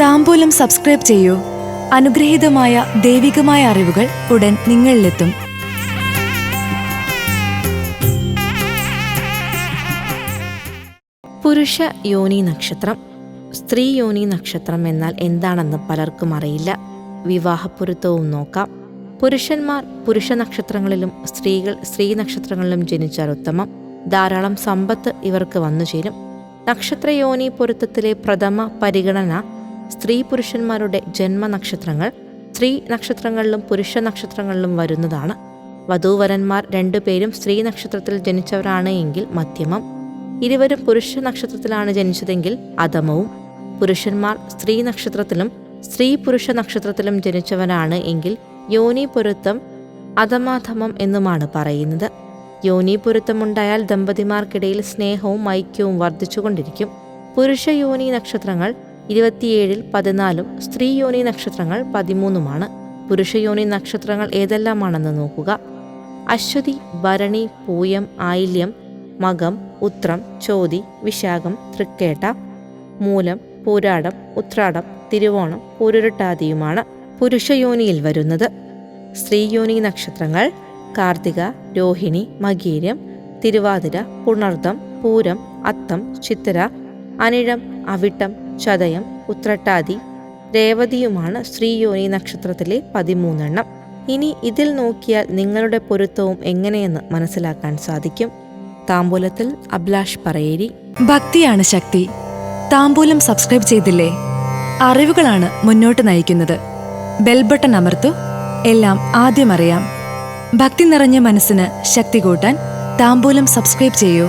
താമ്പൂലം subscribe ചെയ്യൂ. അനുഗ്രഹീതമായ ദൈവികമായ അറിവുകൾ ഉടൻ നിങ്ങളിലെത്തും. പുരുഷ യോനി നക്ഷത്രം സ്ത്രീ യോനി നക്ഷത്രം എന്നാൽ എന്താണെന്ന് പലർക്കും അറിയില്ല. വിവാഹപ്പൊരുത്തവും നോക്കാം. പുരുഷന്മാർ പുരുഷ നക്ഷത്രങ്ങളിലും സ്ത്രീകൾ സ്ത്രീ നക്ഷത്രങ്ങളിലും ജനിച്ചാൽ ഉത്തമം. ധാരാളം സമ്പത്ത് ഇവർക്ക് വന്നു ചേരും. നക്ഷത്രയോനി പൊരുത്തത്തിലെ പ്രഥമ പരിഗണന സ്ത്രീ പുരുഷന്മാരുടെ ജന്മനക്ഷത്രങ്ങൾ സ്ത്രീ നക്ഷത്രങ്ങളിലും പുരുഷ നക്ഷത്രങ്ങളിലും വരുന്നതാണ്. വധൂവരന്മാർ രണ്ടുപേരും സ്ത്രീ നക്ഷത്രത്തിൽ ജനിച്ചവരാണ് എങ്കിൽ മധ്യമം. ഇരുവരും പുരുഷ നക്ഷത്രത്തിലാണ് ജനിച്ചതെങ്കിൽ അധമവും. പുരുഷന്മാർ സ്ത്രീ നക്ഷത്രത്തിലും സ്ത്രീ പുരുഷ നക്ഷത്രത്തിലും ജനിച്ചവരാണ് എങ്കിൽ യോനി പൊരുത്തം അധമാധമം എന്നുമാണ് പറയുന്നത്. യോനി പൊരുത്തമുണ്ടായാൽ ദമ്പതിമാർക്കിടയിൽ സ്നേഹവും ഐക്യവും വർദ്ധിച്ചുകൊണ്ടിരിക്കും. പുരുഷ യോനി നക്ഷത്രങ്ങൾ ഇരുപത്തിയേഴിൽ പതിനാലും സ്ത്രീ യോനി നക്ഷത്രങ്ങൾ പതിമൂന്നുമാണ്. പുരുഷ യോനി നക്ഷത്രങ്ങൾ ഏതെല്ലാമാണെന്ന് നോക്കുക. അശ്വതി ഭരണി പൂയം ആയില്യം മകം ഉത്രം ചോതി വിശാഖം തൃക്കേട്ട മൂലം പൂരാടം ഉത്രാടം തിരുവോണം പൊരുരുട്ടാദിയുമാണ് പുരുഷ യോനിയിൽ വരുന്നത്. സ്ത്രീ യോനി നക്ഷത്രങ്ങൾ കാർത്തിക രോഹിണി മകീരം തിരുവാതിര പുണർദം പൂരം അത്തം ചിത്തിര അനിഴം അവിട്ടം ചതയം ഉത്രട്ടാതി രേവതിയുമാണ് സ്ത്രീയോനി നക്ഷത്രത്തിലെ പതിമൂന്നെണ്ണം. ഇനി ഇതിൽ നോക്കിയാൽ നിങ്ങളുടെ പൊരുത്തവും എങ്ങനെയെന്ന് മനസ്സിലാക്കാൻ സാധിക്കും. താമ്പൂലത്തിൽ അഭിലാഷ് പറയേരി. ഭക്തിയാണ് ശക്തി. താമ്പൂലം സബ്സ്ക്രൈബ് ചെയ്തില്ലേ? അറിവുകളാണ് മുന്നോട്ട് നയിക്കുന്നത്. ബെൽബട്ടൺ അമർത്തു എല്ലാം ആദ്യം അറിയാം. ഭക്തി നിറഞ്ഞ മനസ്സിന് ശക്തി കൂട്ടാൻ താമ്പൂലം സബ്സ്ക്രൈബ് ചെയ്യൂ.